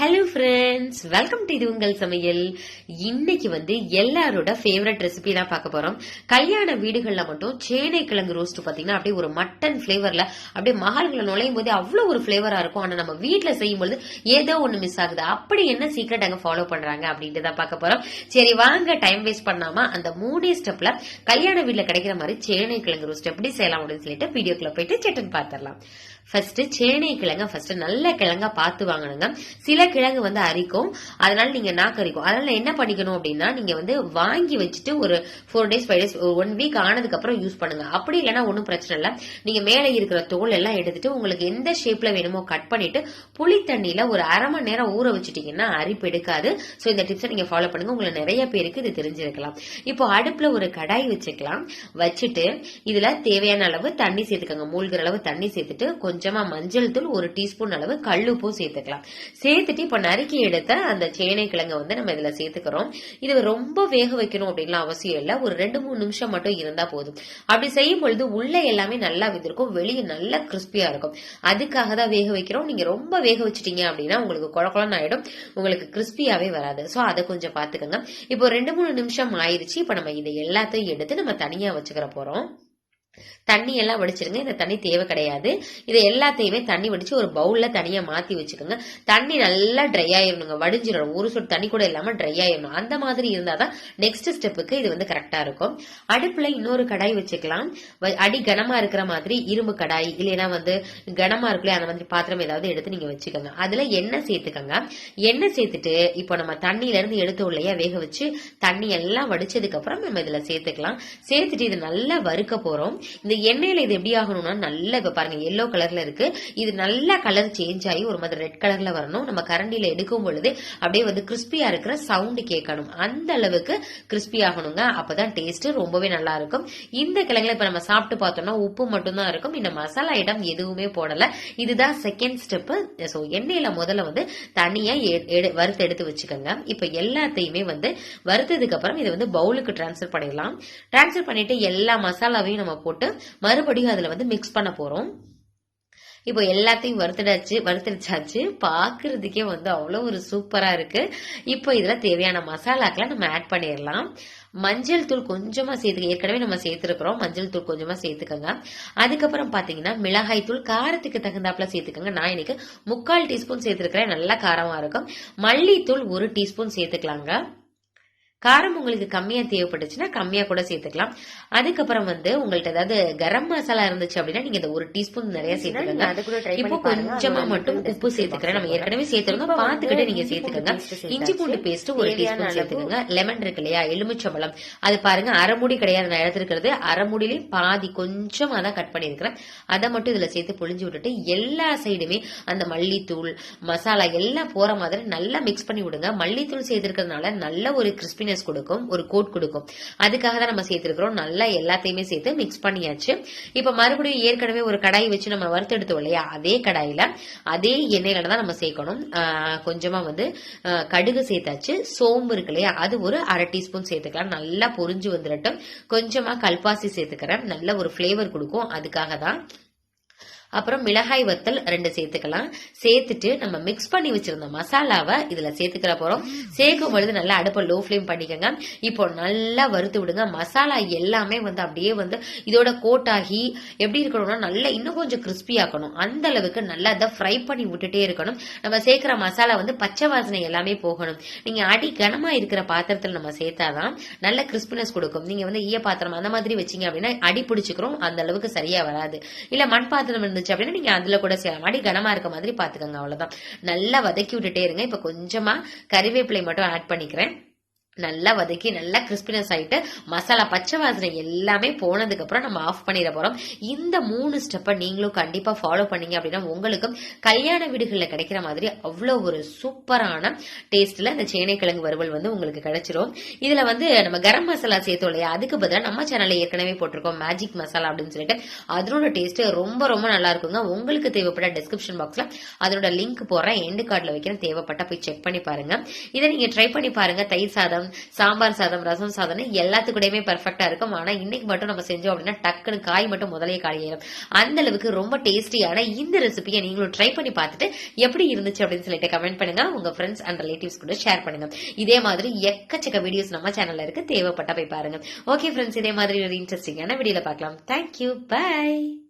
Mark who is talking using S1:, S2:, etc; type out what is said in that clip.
S1: Hello friends welcome to இது உங்கள் சமையல். இன்னைக்கு வந்து எல்லாரோட ஃபேவரட் ரெசிபி தான் பார்க்க போறோம். கல்யாண வீடுகளில் மட்டும் சேனை கிழங்கு ரோஸ்ட் பார்த்தீங்கன்னா அப்படியே ஒரு மட்டன் ஃப்ளேவரில் அப்படியே மகால்களை நுழையும் போது அவ்வளோ ஒரு ஃப்ளேவராக இருக்கும். ஆனால் நம்ம வீட்டில் செய்யும்பொழுது ஏதோ ஒன்று மிஸ் ஆகுது. அப்படி என்ன சீக்ரெட் அங்கே ஃபாலோ பண்ணுறாங்க அப்படின்ட்டு தான் பார்க்க போறோம். சரி வாங்க டைம் வேஸ்ட் பண்ணாமல் அந்த மூணே ஸ்டெப்பில் கல்யாண வீட்டில் கிடைக்கிற மாதிரி சேனை கிழங்கு ரோஸ்ட் எப்படி செய்யலாம் அப்படின்னு சொல்லிட்டு வீடியோக்குள்ள போயிட்டு செட்டன் பார்த்துடலாம். ஃபர்ஸ்ட் சேனை கிழங்க ஃபர்ஸ்ட் நல்ல கிழங்கா பார்த்து வாங்கணுங்க. சில கிழங்கு வந்து அரிக்கும். அதனால நீங்க நாக்கு அரிக்கும். அதனால என்ன பண்ணிக்கணும் அப்படின்னா நீங்க வந்து வாங்கி வச்சுட்டு ஒரு four days five days one week ஆனதுக்கு அப்புறம் யூஸ் பண்ணுங்க. அப்படி இல்லைன்னா ஒன்றும் பிரச்சனை இல்லை. நீங்க மேலே இருக்கிற தோல் எல்லாம் எடுத்துட்டு உங்களுக்கு எந்த ஷேப்ல வேணுமோ கட் பண்ணிட்டு புளி தண்ணியில ஒரு அரை மணி நேரம் ஊற வச்சுட்டீங்கன்னா அரிப்பு எடுக்காது. ஸோ இந்த டிப்ஸை நீங்க ஃபாலோ பண்ணுங்க. உங்களுக்கு நிறைய பேருக்கு இது தெரிஞ்சிருக்கலாம். இப்போ அடுப்புல ஒரு கடாய் வச்சுக்கலாம். வச்சுட்டு இதுல தேவையான அளவு தண்ணி சேர்த்துக்கோங்க. மூழ்கிற அளவு தண்ணி சேர்த்துட்டு கொஞ்சம் மஞ்சள் தூள் ஒரு டீஸ்பூன் அளவு கல்லுப்பும் சேர்த்துக்கலாம். சேர்த்துட்டு இப்ப நறுக்கி எடுத்த அந்த சேனை கிழங்க வந்து நம்ம இதுல சேர்த்துக்கிறோம். இது ரொம்ப வேக வைக்கணும் அப்படின்லாம் அவசியம் இல்ல. ஒரு ரெண்டு மூணு நிமிஷம் மட்டும் இருந்தா போதும். அப்படி செய்யும் பொழுது உள்ள எல்லாமே நல்லா வெந்திருக்கும். வெளியே நல்லா கிறிஸ்பியா இருக்கும். அதுக்காக தான் வேக வைக்கிறோம். நீங்க ரொம்ப வேக வச்சிட்டீங்க அப்படின்னா உங்களுக்கு குழ குழன்னு ஆயிடும். உங்களுக்கு கிறிஸ்பியாவே வராது. சோ அதை கொஞ்சம் பாத்துக்கோங்க இப்போ ரெண்டு மூணு நிமிஷம் ஆயிருச்சு. இப்ப நம்ம இதை எல்லாத்தையும் எடுத்து நம்ம தனியா வச்சுக்கிற போறோம். தண்ணி எல்லாம் வடிச்சிருங்க. இந்த தண்ணி தேவை கிடையாது. இதை எல்லாத்தையுமே தண்ணி வடிச்சு ஒரு பவுல்ல தனியா மாத்தி வச்சுக்கோங்க. தண்ணி நல்லா ட்ரை ஆயிடணுங்க வடிஞ்சிடணும். ஒரு சொட்டு தண்ணி கூட இல்லாம ட்ரை ஆயிடணும் அந்த மாதிரி இருந்தாதான் நெக்ஸ்ட் ஸ்டெப்புக்கு இது வந்து கரெக்டா இருக்கும். அடுப்புல இன்னொரு கடாய் வச்சுக்கலாம். வ- அடி கனமா இருக்கிற மாதிரி இரும்பு கடாய் இல்லைன்னா வந்து கனமா இருக்குல்ல அந்த மாதிரி பாத்திரம் ஏதாவது எடுத்து நீங்க வச்சுக்கோங்க. அதுல எண்ணெய் சேர்த்துக்கோங்க. எண்ணெய் சேர்த்துட்டு இப்போ நம்ம தண்ணியில இருந்து எடுத்தோம் இல்லையா வேக வச்சு தண்ணி எல்லாம் வடிச்சதுக்கு அப்புறம் நம்ம இதுல சேர்த்துக்கலாம். சேர்த்துட்டு இது நல்லா வறுக்க போறோம். இந்த எண்ணெயில இது எப்படி ஆகணும்னா நல்லா இப்ப பாருங்க எல்லோ கலர்ல இருக்கு. இது நல்லா கலர் சேஞ்ச் ஆகி ஒரு மாதிரி ரெட் கலர்ல வரணும். நம்ம கரண்டியில எடுக்கும் பொழுது அப்படியே வந்து கிறிஸ்பியா இருக்கிற சவுண்ட் கேட்கணும். அந்த அளவுக்கு கிறிஸ்பி ஆகணுங்க. அப்பதான் டேஸ்ட் ரொம்பவே நல்லா இருக்கும். இந்த கிழங்குல இப்ப நம்ம சாப்பிட்டு பார்த்தோம்னா உப்பு மட்டும்தான் இருக்கும். இந்த மசாலா ஐட்டம் எதுவுமே போடல. இதுதான் செகண்ட் ஸ்டெப் ஸோ எண்ணெயில முதல்ல வந்து தனியா எடு- வறுத்து எடுத்து வச்சுக்கோங்க. இப்ப எல்லாத்தையுமே வந்து வறுத்ததுக்கு அப்புறம் இதை வந்து பவுலுக்கு ட்ரான்ஸ்ஃபர் பண்ணிடலாம். ட்ரான்ஸ்ஃபர் பண்ணிட்டு எல்லா மசாலாவையும் நம்ம போட்டு மறுபடியும் அதுல வந்து மிக்ஸ் பண்ண போறோம். இப்போ எல்லாத்தையும் வறுத்தடாச்சு வறுத்தடிச்சாச்சு. பாக்குறதுக்கே வந்து அவ்வளோ ஒரு சூப்பரா இருக்கு. இப்போ இதுல தேவையான மசாலாக்களை நம்ம ஆட் பண்ணிடலாம். மஞ்சள் தூள் கொஞ்சமா சேர்த்து ஏற்கனவே நம்ம சேர்த்துருக்குறோம். மஞ்சள் தூள் கொஞ்சமா சேர்த்துக்கோங்க. அதுக்கப்புறம் பாத்தீங்கன்னா மிளகாய் தூள் காரத்துக்கு தகுந்தாப்புல சேர்த்துக்கோங்க. நான் இன்னைக்கு முக்கால் டீஸ்பூன் சேர்த்துருக்கிறேன். நல்லா காரமா இருக்கும். மல்லித்தூள் ஒரு டீஸ்பூன் சேர்த்துக்கலாங்க. காரம் உங்களுக்கு கம்மியா தேவைப்பட்டுச்சுன்னா கம்மியா கூட சேர்த்துக்கலாம். அதுக்கப்புறம் வந்து உங்கள்ட்ட ஏதாவது கரம் மசாலா இருந்துச்சு அப்படின்னா நீங்க இந்த ஒரு டீஸ்பூன் நிறைய சேர்த்துக்கோங்க. இப்போ கொஞ்சமா மட்டும் உப்பு சேர்த்துக்கிறேன். நம்ம ஏற்கனவே சேர்த்துருங்க பாத்துக்கிட்டு நீங்க சேர்த்துக்கோங்க. இஞ்சி பூண்டு பேஸ்ட் ஒரு டீஸ்பூன் சேர்த்துக்கோங்க. லெமன் இருக்கு இல்லையா? எலுமிச்சம்பழம். அது பாருங்க அரை மூடி கிடையாது. நான் எடுத்திருக்கிறது அரை மூடியிலே பாதி. கொஞ்சமா தான் கட் பண்ணிருக்கிறேன் அதை மட்டும் இதுல சேர்த்து புழிஞ்சு விட்டுட்டு எல்லா சைடுமே அந்த மல்லித்தூள் மசாலா எல்லாம் போற மாதிரி நல்லா மிக்ஸ் பண்ணி விடுங்க. மல்லித்தூள் சேர்த்திருக்கிறதுனால நல்ல ஒரு கிறிஸ்பினஸ் கொடுக்கும் ஒரு கோட் கொடுக்கும். அதுக்காக தான் நம்ம சேர்த்திருக்கிறோம். நல்லா எல்லாத்தையுமே சேர்த்து மிக்ஸ் பண்ணியாச்சு. இப்ப மறுபடியும் ஏற்கனவே ஒரு கடாய் வச்சு நம்ம வறுத்தெடுத்தோம் இல்லையா? அதே கடாயில அதே எண்ணெயில தான் நம்ம சேர்க்கணும். கொஞ்சமாக கொஞ்சமா வந்து கடுகு சேர்த்தாச்சு. சோம்பு இருக்கு இல்லையா? அது ஒரு அரை டீஸ்பூன் சேர்த்துக்கலாம். நல்லா பொரிஞ்சு வந்துடட்டும் கொஞ்சமா கல்பாசி சேர்த்துக்கிறேன். நல்ல ஒரு ஃபிளேவர் கொடுக்கும். அதுக்காக தான் அப்புறம் மிளகாய் வத்தல் ரெண்டு சேர்த்துக்கலாம். சேர்த்துட்டு நம்ம மிக்ஸ் பண்ணி வச்சிருந்த மசாலாவை இதுல சேர்த்துக்கிற போறோம். சேர்க்கும் பொழுது நல்லா அடுப்பை லோ ஃப்ளேம் பண்ணிக்கோங்க. இப்போ நல்லா வறுத்து விடுங்க. மசாலா எல்லாமே வந்து அப்படியே வந்து இதோட கோட் ஆகி எப்படி இருக்கணும்னா நல்லா இன்னும் கொஞ்சம் கிறிஸ்பி ஆக்கணும். அந்த அளவுக்கு நல்லா அதை ஃப்ரை பண்ணி விட்டுட்டே இருக்கணும். நம்ம சேர்க்கிற மசாலா வந்து பச்சை வாசனை எல்லாமே போகணும். நீங்க அடி கனமா இருக்கிற பாத்திரத்தில் நம்ம சேர்த்தாதான் நல்ல கிறிஸ்பினஸ் கொடுக்கும். நீங்க வந்து ஈய பாத்திரம் அந்த மாதிரி வச்சீங்க அப்படின்னா அடி பிடிச்சிக்கிறோம். அந்த அளவுக்கு சரியா வராது. இல்ல மண் பாத்திரம் இருந்துச்சு அப்படின்னா நீங்க அதுல கூட செய்யலாம் அடி கனமா இருக்க மாதிரி பாத்துக்கோங்க அவ்வளவுதான். நல்லா வதக்கி விட்டுட்டே இருங்க. இப்ப கொஞ்சமா கறிவேப்பிலை மட்டும் ஆட் பண்ணிக்கிறேன். நல்லா வதக்கி நல்லா கிறிஸ்பினஸ் ஆகிட்டு மசாலா பச்சை வாசனை எல்லாமே போனதுக்கப்புறம் நம்ம ஆஃப் பண்ணிட போகிறோம் இந்த மூணு ஸ்டெப்பை நீங்களும் கண்டிப்பாக ஃபாலோ பண்ணீங்க அப்படின்னா உங்களுக்கும் கல்யாண வீடுகளில் கிடைக்கிற மாதிரி அவ்வளோ ஒரு சூப்பரான டேஸ்ட்டில் இந்த சேனைக்கிழங்கு வறுவல் வந்து உங்களுக்கு கிடைச்சிரும். இதில் வந்து நம்ம கரம் மசாலா சேர்த்தோம் இல்லையா? அதுக்கு பதிலாக நம்ம சேனலில் ஏற்கனவே போட்டிருக்கோம் மேஜிக் மசாலா அப்படின்னு சொல்லிட்டு. அதனோட டேஸ்ட்டு ரொம்ப ரொம்ப நல்லா இருக்குங்க. உங்களுக்கு தேவைப்பட்ட டிஸ்கிரிப்ஷன் பாக்ஸில் அதனோட லிங்க் போடுறேன். எண்டு கார்டில் வைக்கிறேன் தேவைப்பட்டா போய் செக் பண்ணி பாருங்க. இதை நீங்கள் ட்ரை பண்ணி பாருங்க. தயிர் சாதம் சாம்பார் சாதம் ரசம் சாதம் எல்லாத்துக்கூடயுமே பர்ஃபெக்டா இருக்கும். ஆனா இன்னைக்கு மட்டும் நம்ம செஞ்சோம் அப்படின்னா டக்குன்னு காய் மட்டும் முதலே காலியாயிரும் அந்த அளவுக்கு ரொம்ப டேஸ்டியான இந்த ரெசிபியை நீங்களும் ட்ரை பண்ணி பார்த்துட்டு எப்படி இருந்துச்சு அப்படின்னு சொல்லிட்டு கமெண்ட் பண்ணுங்க. உங்க ஃப்ரெண்ட்ஸ் அண்ட் ரிலேட்டிவ்ஸ் கூட ஷேர் பண்ணுங்க. இதே மாதிரி எக்கச்சக்க வீடியோஸ் நம்ம சேனல்ல இருக்கு. தேவைப்பட்டா போய் பாருங்க. ஓகே ஃப்ரெண்ட்ஸ் இதே மாதிரி ஒரு இன்ட்ரெஸ்டிங்கான வீடியோல பார்க்கலாம். Thank you bye